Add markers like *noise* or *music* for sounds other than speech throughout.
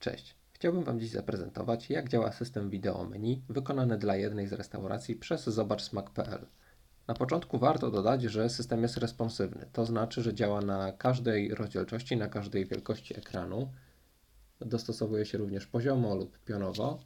Cześć. Chciałbym Wam dziś zaprezentować, jak działa system wideo menu wykonany dla jednej z restauracji przez zobaczsmak.pl. Na początku warto dodać, że system jest responsywny, to znaczy, że działa na każdej rozdzielczości, na każdej wielkości ekranu. Dostosowuje się również poziomo lub pionowo.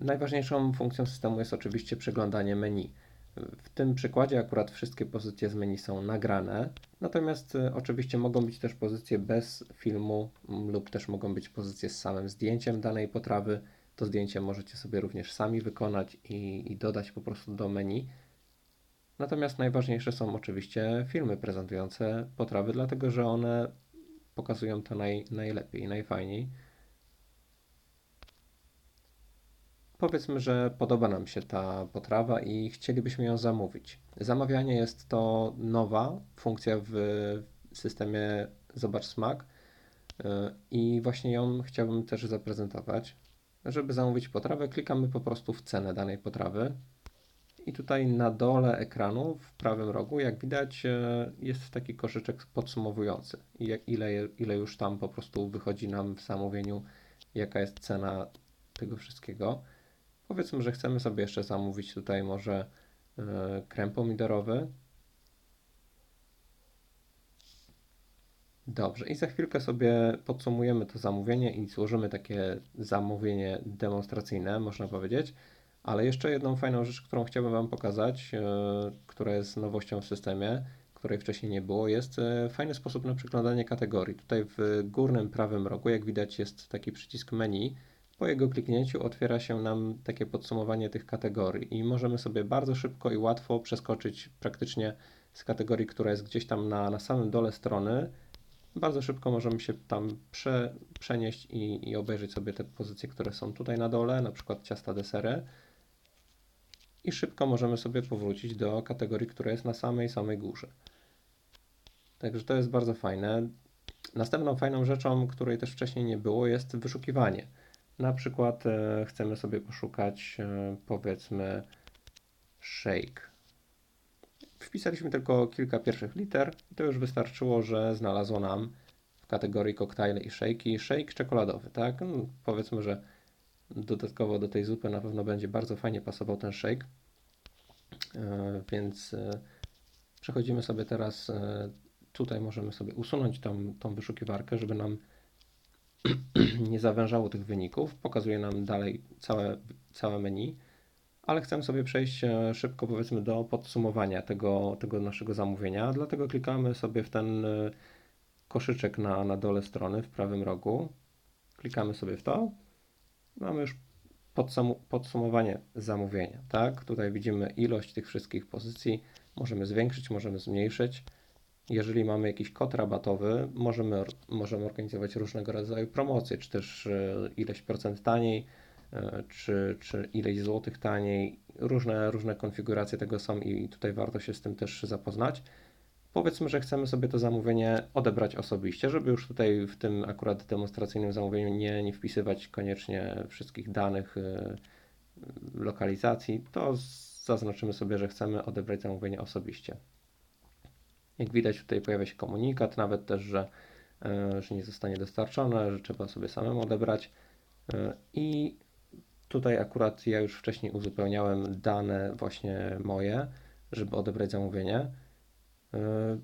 Najważniejszą funkcją systemu jest oczywiście przeglądanie menu. W tym przykładzie akurat wszystkie pozycje z menu są nagrane, natomiast y, oczywiście mogą być też pozycje bez filmu lub też mogą być pozycje z samym zdjęciem danej potrawy. To zdjęcie możecie sobie również sami wykonać i, i dodać po prostu do menu. Natomiast najważniejsze są oczywiście filmy prezentujące potrawy, dlatego że one pokazują to naj, najlepiej, najfajniej. Powiedzmy, że podoba nam się ta potrawa i chcielibyśmy ją zamówić. Zamawianie jest to nowa funkcja w systemie Zobacz Smak y, i właśnie ją chciałbym też zaprezentować. Żeby zamówić potrawę, klikamy po prostu w cenę danej potrawy. I tutaj na dole ekranu, w prawym rogu, jak widać, y, jest taki koszyczek podsumowujący. Ile, ile już tam po prostu wychodzi nam w zamówieniu, jaka jest cena tego wszystkiego. Powiedzmy, że chcemy sobie jeszcze zamówić tutaj może e, krem pomidorowy. Dobrze, i za chwilkę sobie podsumujemy to zamówienie i złożymy takie zamówienie demonstracyjne, można powiedzieć. Ale jeszcze jedną fajną rzecz, którą chciałbym Wam pokazać, e, która jest nowością w systemie, której wcześniej nie było, jest e, fajny sposób na przeglądanie kategorii. Tutaj w górnym prawym rogu, jak widać, jest taki przycisk menu po jego kliknięciu otwiera się nam takie podsumowanie tych kategorii i możemy sobie bardzo szybko i łatwo przeskoczyć praktycznie z kategorii, która jest gdzieś tam na, na samym dole strony. Bardzo szybko możemy się tam prze, przenieść i, i obejrzeć sobie te pozycje, które są tutaj na dole, na przykład ciasta desery. I szybko możemy sobie powrócić do kategorii, która jest na samej, samej górze. Także to jest bardzo fajne. Następną fajną rzeczą, której też wcześniej nie było, jest wyszukiwanie. Na przykład e, chcemy sobie poszukać, e, powiedzmy, shake. Wpisaliśmy tylko kilka pierwszych liter i to już wystarczyło, że znalazło nam w kategorii koktajle i shake'i shake czekoladowy, tak? No, powiedzmy, że dodatkowo do tej zupy na pewno będzie bardzo fajnie pasował ten shake. E, więc przechodzimy sobie teraz, tutaj możemy sobie usunąć tą, tą wyszukiwarkę, żeby nam *clears throat* nie zawężało tych wyników, pokazuje nam dalej całe, całe menu, ale chcemy sobie przejść e, szybko powiedzmy do podsumowania tego, tego naszego zamówienia, dlatego klikamy sobie w ten e, koszyczek na, na dole strony w prawym rogu, klikamy sobie w to, mamy już podsumowanie zamówienia, tak? Tutaj widzimy ilość tych wszystkich pozycji, możemy zwiększyć, możemy zmniejszyć. Jeżeli mamy jakiś kod rabatowy, możemy, możemy organizować różnego rodzaju promocje, czy też e, ileś procent taniej, e, czy, czy ileś złotych taniej. Różne, różne konfiguracje tego są i tutaj warto się z tym też zapoznać. Powiedzmy, że chcemy sobie to zamówienie odebrać osobiście, żeby już tutaj w tym akurat demonstracyjnym zamówieniu nie, nie wpisywać koniecznie wszystkich danych e, lokalizacji, to zaznaczymy sobie, że chcemy odebrać zamówienie osobiście. Jak widać tutaj pojawia się komunikat, nawet też, że, e, że nie zostanie dostarczone, że trzeba sobie samemu odebrać. E, I tutaj akurat ja już wcześniej uzupełniałem dane właśnie moje, żeby odebrać zamówienie. E,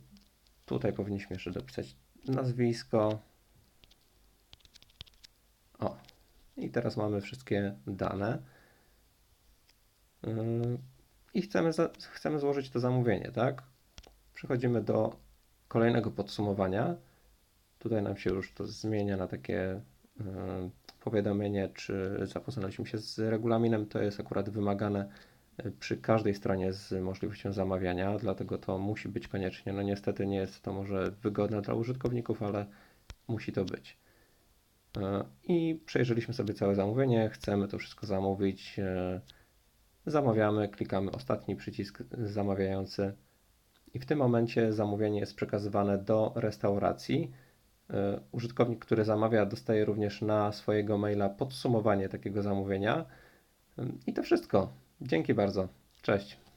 tutaj powinniśmy jeszcze dopisać nazwisko. O, i teraz mamy wszystkie dane. I chcemy, chcemy złożyć to zamówienie, tak? Przechodzimy do kolejnego podsumowania. Tutaj nam się już to zmienia na takie y, powiadomienie, czy zapoznaliśmy się z regulaminem. To jest akurat wymagane e, przy każdej stronie z możliwością zamawiania, dlatego to musi być koniecznie. No niestety nie jest to może wygodne dla użytkowników, ale musi to być. E, I przejrzeliśmy sobie całe zamówienie, chcemy to wszystko zamówić. Zamawiamy, klikamy ostatni przycisk zamawiający i w tym momencie zamówienie jest przekazywane do restauracji. E, użytkownik, który zamawia, dostaje również na swojego maila podsumowanie takiego zamówienia. I to wszystko. Dzięki bardzo. Cześć.